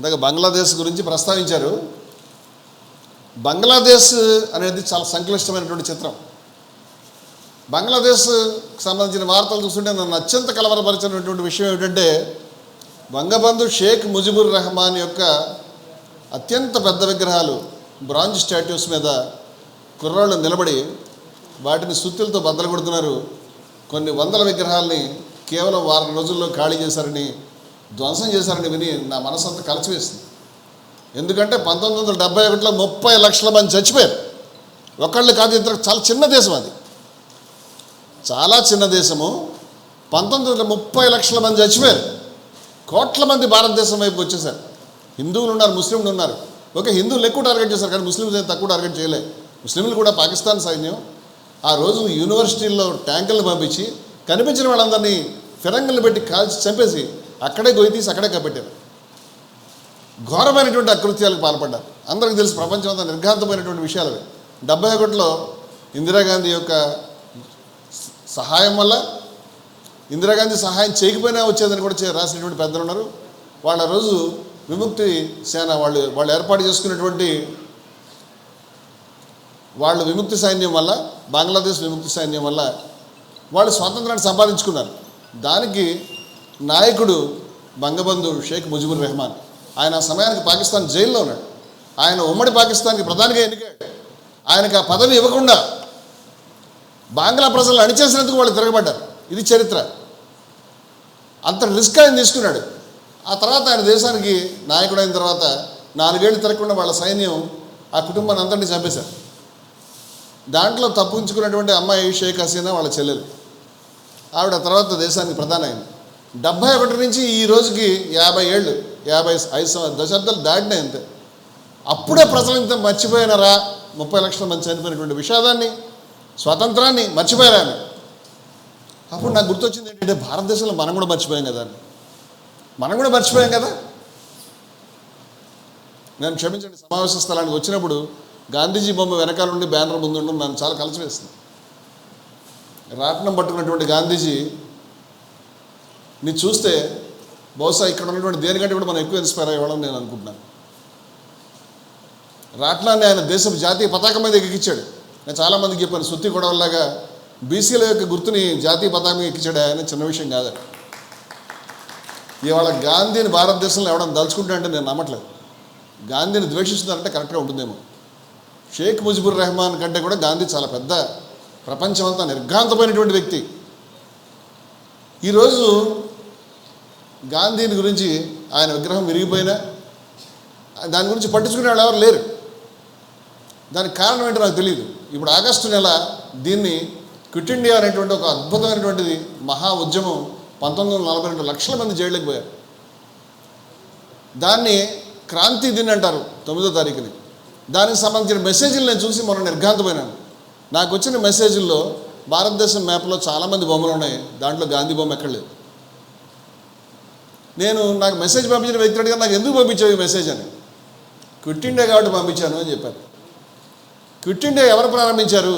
ఇందాక బంగ్లాదేశ్ గురించి ప్రస్తావించారు. బంగ్లాదేశ్ అనేది చాలా సంక్లిష్టమైనటువంటి చిత్రం. బంగ్లాదేశ్ సంబంధించిన వార్తలు చూస్తుంటే నన్ను అత్యంత కలవరపరిచినటువంటి విషయం ఏమిటంటే వంగబంధు షేక్ ముజిబుర్ రెహమాన్ యొక్క అత్యంత పెద్ద విగ్రహాలు బ్రాంజ్ స్టాట్యూస్ మీద కుర్రాళ్ళు నిలబడి వాటిని సుత్తులతో బద్దలు కొడుతున్నారు. కొన్ని వందల విగ్రహాలని కేవలం వారం రోజుల్లో ఖాళీ చేశారని ధ్వంసం చేశారని విని నా మనసు అంతా కలిసివేసింది. ఎందుకంటే పంతొమ్మిది వందల డెబ్బై ఒకటిలో ముప్పై లక్షల మంది చచ్చిపోయారు. ఒకళ్ళు కాదు ఇద్దరు చాలా చిన్న దేశం అది. చాలా చిన్న దేశము. పంతొమ్మిది వందల ముప్పై లక్షల మంది చచ్చిపోయారు. కోట్ల మంది భారతదేశం వైపు వచ్చేసారు. హిందువులు ఉన్నారు ముస్లింలు ఉన్నారు. ఓకే హిందువులు ఎక్కువ టార్గెట్ చేశారు కానీ ముస్లింలు ఏం తక్కువ టార్గెట్ చేయలే ముస్లింలు కూడా పాకిస్తాన్ సైన్యం ఆ రోజు యూనివర్సిటీల్లో ట్యాంకులను పంపించి కనిపించిన వాళ్ళందరినీ ఫిరంగులు పెట్టి కాల్చి చంపేసి అక్కడే గొయ్యి తీసి అక్కడే కప్పెట్టారు ఘోరమైనటువంటి అకృత్యాలకు పాల్పడ్డారు. అందరికీ తెలుసు ప్రపంచం అంతా నిర్ఘాంతమైనటువంటి విషయాలు డెబ్బై ఒకటిలో ఇందిరాగాంధీ యొక్క సహాయం వల్ల ఇందిరాగాంధీ సహాయం చేయకపోయినా వచ్చేదని కూడా చే- రాసినటువంటి పెద్దలు ఉన్నారు. వాళ్ళ రోజు విముక్తి సేన వాళ్ళు వాళ్ళు ఏర్పాటు చేసుకున్నటువంటి వాళ్ళు విముక్తి సైన్యం వల్ల బంగ్లాదేశ్ విముక్తి సైన్యం వల్ల వాళ్ళు స్వాతంత్రాన్ని సంపాదించుకున్నారు. దానికి నాయకుడు బంగబంధు షేక్ ముజిబుర్ రెహమాన్. ఆయన ఆ సమయానికి పాకిస్తాన్ జైల్లో ఉన్నాడు. ఆయన ఉమ్మడి పాకిస్తాన్కి ప్రధానిగా ఎన్నికాడు ఆయనకు ఆ పదవి ఇవ్వకుండా బాంగ్లా ప్రజలను అణిచేసినందుకు వాళ్ళు తిరగబడ్డారు. ఇది చరిత్ర. అంత రిస్క్ ఆయన తీసుకున్నాడు. ఆ తర్వాత ఆయన దేశానికి నాయకుడు అయిన తర్వాత నాలుగేళ్ళు తిరగకుండా వాళ్ళ సైన్యం ఆ కుటుంబాన్ని అందరినీ చంపేశారు. దాంట్లో తప్పించుకున్నటువంటి అమ్మాయి షేక్ హసీనా వాళ్ళ చెల్లెలు. ఆవిడ తర్వాత దేశానికి ప్రధాన అయింది డెబ్భై ఒకటి నుంచి ఈ రోజుకి యాభై ఏళ్ళు యాభై ఐదు దశాబ్దాలు దాటినాయి అంతే అప్పుడే ప్రజలు ఇంత మర్చిపోయినారా? ముప్పై లక్షల మంది చనిపోయినటువంటి విషాదాన్ని స్వాతంత్రాన్ని మర్చిపోయారా అప్పుడు నాకు గుర్తొచ్చింది ఏంటంటే భారతదేశంలో మనం కూడా మర్చిపోయాం కదా అని. మనం కూడా మర్చిపోయాం కదా? నేను క్షమించండి సమావేశ స్థలానికి వచ్చినప్పుడు గాంధీజీ బొమ్మ వెనకాల నుండి బ్యానర్ ముందు ఉండడం నన్ను చాలా కలిసివేస్తుంది రాట్నం పట్టుకున్నటువంటి గాంధీజీ నీ చూస్తే బహుశా ఇక్కడ ఉన్నటువంటి దేనికంటే కూడా మనం ఎక్కువ ఇన్స్పైర్ అయ్యేవాళ్ళని నేను అనుకుంటున్నాను. రాట్నాన్ని ఆయన దేశపు జాతీయ పతాకం మీద ఎక్కించాడు. నేను చాలామందికి చెప్పాను సుత్తి గొడవలాగా బీసీల యొక్క గుర్తుని జాతీయ పతాకం ఎక్కించాడు ఆయన చిన్న విషయం కాదు ఇవాళ గాంధీని భారతదేశంలో ఎవడం దలుచుకుంటా అంటే నేను నమ్మట్లేదు. గాంధీని ద్వేషిస్తున్నారంటే కరెక్ట్గా ఉంటుందేమో. షేక్ ముజిబుర్ రెహమాన్ కంటే కూడా గాంధీ చాలా పెద్ద ప్రపంచమంతా నిర్ఘాంతమైనటువంటి వ్యక్తి. ఈరోజు గాంధీని గురించి ఆయన విగ్రహం విరిగిపోయినా దాని గురించి పట్టించుకునే వాళ్ళు ఎవరు లేరు. దానికి కారణం ఏంటో నాకు తెలియదు ఇప్పుడు ఆగస్టు నెల దీన్ని క్విట్ ఇండియా అనేటువంటి ఒక అద్భుతమైనటువంటిది మహా ఉద్యమం పంతొమ్మిది వందల నలభై రెండు లక్షల మంది జైళ్ళకి పోయారు. దాన్ని క్రాంతి దిన్ అంటారు తొమ్మిదో తారీఖుని. దానికి సంబంధించిన మెసేజ్లు నేను చూసి మొన్న నిర్ఘాంతపోయినాను నాకు వచ్చిన మెసేజ్ల్లో భారతదేశం మ్యాప్లో చాలామంది బొమ్మలు ఉన్నాయి. దాంట్లో గాంధీ బొమ్మ ఎక్కడ లేదు నేను నాకు మెసేజ్ పంపించిన వ్యక్తి అడిగా నాకు ఎందుకు పంపించావు ఈ మెసేజ్ అని? క్విట్ ఇండియా కాబట్టి పంపించాను అని చెప్పారు. క్విట్ ఇండియా ఎవరు ప్రారంభించారు?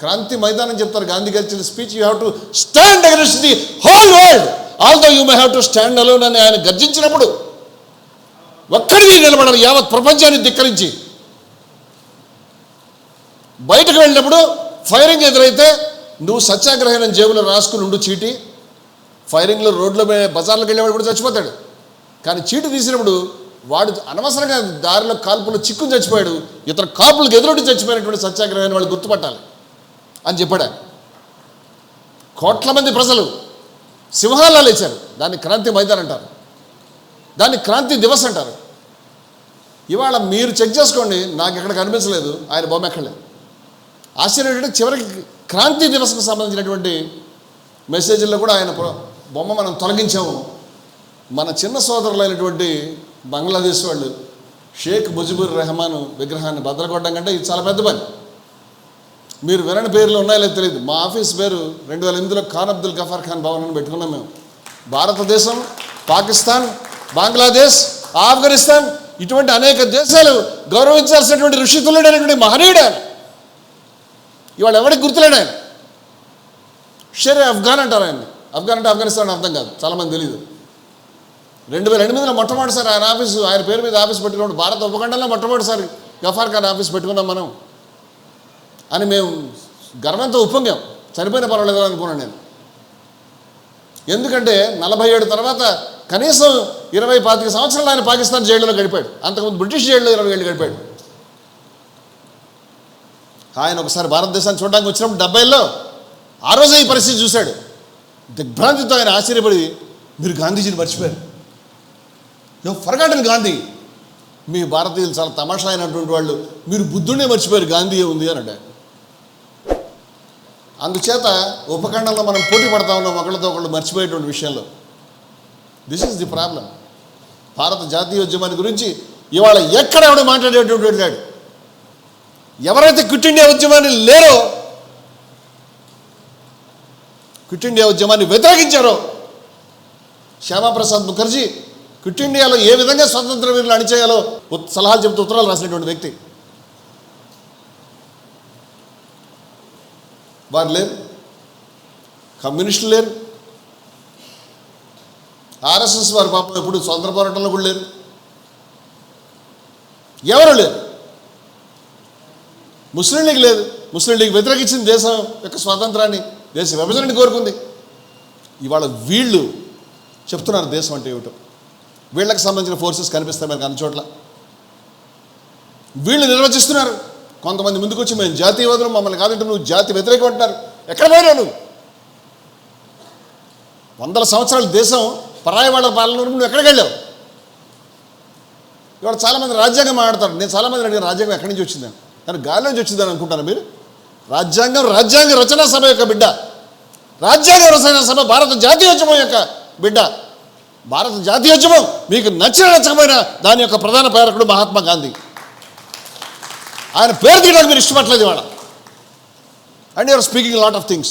క్రాంతి మైదానం చెప్తారు. గాంధీ గారు ఇచ్చిన speech you have to stand against the whole world although you may have to stand alone అని ఆయన గర్జించినప్పుడు ఒక్కడిని నిలబడాలి యావత్ ప్రపంచాన్ని ధిక్కరించి. బయటకు వెళ్ళినప్పుడు ఫైరింగ్ ఎదురైతే నువ్వు సత్యాగ్రహం జేబులో రాసుకుని ఉండు చీటీ ఫైరింగ్లో రోడ్ల బజార్లోకి వెళ్ళేవాడు కూడా చచ్చిపోతాడు. కానీ చీటు తీసినప్పుడు వాడు అనవసరంగా దారిలో కాల్పులు చిక్కుని చచ్చిపోయాడు. ఇతర కాపులకు ఎదురొడ్డి చచ్చిపోయినటువంటి సత్యాగ్రహాన్ని వాళ్ళు గుర్తుపట్టాలి అని చెప్పాడు. కోట్ల మంది ప్రజలు సింహాలా లేచారు దాన్ని క్రాంతి మైదాన్ అంటారు. దాన్ని క్రాంతి దివస్ అంటారు. ఇవాళ మీరు చెక్ చేసుకోండి. నాకు ఎక్కడ కనిపించలేదు. ఆయన బొమ్మ ఎక్కడలేదు. ఆశ్చర్యం ఏంటంటే చివరికి క్రాంతి దివస్కు సంబంధించినటువంటి మెసేజ్ల్లో కూడా ఆయన బొమ్మ మనం తొలగించాము. మన చిన్న సోదరులైనటువంటి బంగ్లాదేశ్ వాళ్ళు షేక్ ముజిబుర్ రెహమాన్ విగ్రహాన్ని భద్రకొట్టడం కంటే ఇది చాలా పెద్ద పని. మీరు వినని పేర్లు ఉన్నాయో లేదో తెలియదు. మా ఆఫీస్ పేరు రెండు వేల ఎనిమిదిలో ఖాన్ అబ్దుల్ గఫార్ ఖాన్ భవన్ అని పెట్టుకున్నాం మేము. భారతదేశం పాకిస్తాన్ బంగ్లాదేశ్ ఆఫ్ఘనిస్తాన్ ఇటువంటి అనేక దేశాలు గౌరవించాల్సినటువంటి ఋషితులుడైనటువంటి మహనీయుడు ఆయన. ఇవాళ ఎవరికి గుర్తులేడు ఆయన? షేర్ అఫ్ఘాన్ అంటారు ఆయన్ని. అఫ్ఘాన్ అంటే ఆఫ్ఘనిస్తాన్ అర్థం కాదు. చాలామంది తెలియదు రెండు వేల ఎనిమిదిలో మొట్టమొదటిసారి ఆయన ఆఫీసు ఆయన పేరు మీద ఆఫీస్ పెట్టుకున్నాడు భారత ఉపఖండంలో మొట్టమొదటిసారి గఫార్ ఖాన్ ఆఫీస్ పెట్టుకున్నాం మనం. అని మేము గర్వంతో ఉప్పొంగాం. చనిపోయిన పర్వాలేదు అనుకున్నాను నేను. ఎందుకంటే నలభై ఏడు తర్వాత కనీసం ఇరవై పాతిక సంవత్సరాలు ఆయన పాకిస్తాన్ జైల్లో గడిపాడు. అంతకుముందు బ్రిటిష్ జైల్లో ఇరవై ఏళ్ళు గడిపాడు. ఆయన ఒకసారి భారతదేశాన్ని చూడడానికి వచ్చినప్పుడు డెబ్బైలో ఆ రోజే ఈ పరిస్థితి చూశాడు. దిగ్భ్రాంతితో ఆయన ఆశ్చర్యపడి మీరు గాంధీజీని మర్చిపోయారు. యో ఫర్గాటన్ గాంధీ మీ భారతీయులు చాలా తమాషా అయినటువంటి వాళ్ళు మీరు బుద్ధుడే మర్చిపోయారు గాంధీ ఉంది అని అంటే అందుచేత ఉపఖండంలో మనం పోటీ పడతా ఉన్నాం ఒకళ్ళతో ఒకళ్ళు మర్చిపోయేటువంటి విషయంలో. దిస్ ఈజ్ ది ప్రాబ్లం భారత జాతీయోద్యమాన్ని గురించి ఇవాళ ఎక్కడ ఎవడు మాట్లాడేటువంటి ఎవరైతే క్విట్ ఇండియా ఉద్యమాన్ని లేరో క్విట్ ఇండియా ఉద్యమాన్ని వ్యతిరేకించారో. శ్యామాప్రసాద్ ముఖర్జీ క్విట్ ఇండియాలో ఏ విధంగా స్వతంత్ర వీరులు అణిచేయాలో ఉత్- సలహాలు చెబుతూ ఉత్తరాలు రాసినటువంటి వ్యక్తి. వారు లేరు. కమ్యూనిస్టులు లేరు. ఆర్ఎస్ఎస్ వారు పాపం ఎప్పుడు స్వతంత్ర పోరాటంలో కూడా లేరు. ఎవరు లేరు? ముస్లిం లీగ్ లేదు. ముస్లిం లీగ్ వ్యతిరేకించింది దేశం యొక్క స్వాతంత్రాన్ని. దేశ విభజనని కోరుకుంది. ఇవాళ వీళ్ళు చెప్తున్నారు దేశం అంటే ఏమిటో. వీళ్ళకి సంబంధించిన ఫోర్సెస్ కనిపిస్తాయి మనకు అన్ని చోట్ల. వీళ్ళు నిర్వచిస్తున్నారు. కొంతమంది ముందుకు వచ్చి మేము జాతీయవాదులు మమ్మల్ని కాదంటే నువ్వు జాతి వ్యతిరేకం అంటున్నారు. ఎక్కడ పోయినా నువ్వు? వందల సంవత్సరాల దేశం పరాయి వాళ్ళ పాలన నువ్వు ఎక్కడికి వెళ్ళావు? ఇవాళ చాలామంది రాజ్యాంగం మాట్లాడతారు. నేను చాలామంది అడిగిన రాజ్యాంగం ఎక్కడి నుంచి వచ్చిందని. కానీ గాలి నుంచి వచ్చిందని అనుకుంటాను మీరు? రాజ్యాంగం రాజ్యాంగ రచనా సభ యొక్క బిడ్డ. రాజ్యాంగ రచనా సభ భారత జాతీయోద్యమం యొక్క బిడ్డ. భారత జాతీయోద్యమం మీకు నచ్చిన నచ్చకపోయిన దాని యొక్క ప్రధాన ప్రేరకుడు మహాత్మా గాంధీ. ఆయన పేరు తీయడానికి మీరు ఇష్టపడలేదు ఇవాళ. And you're speaking lot of things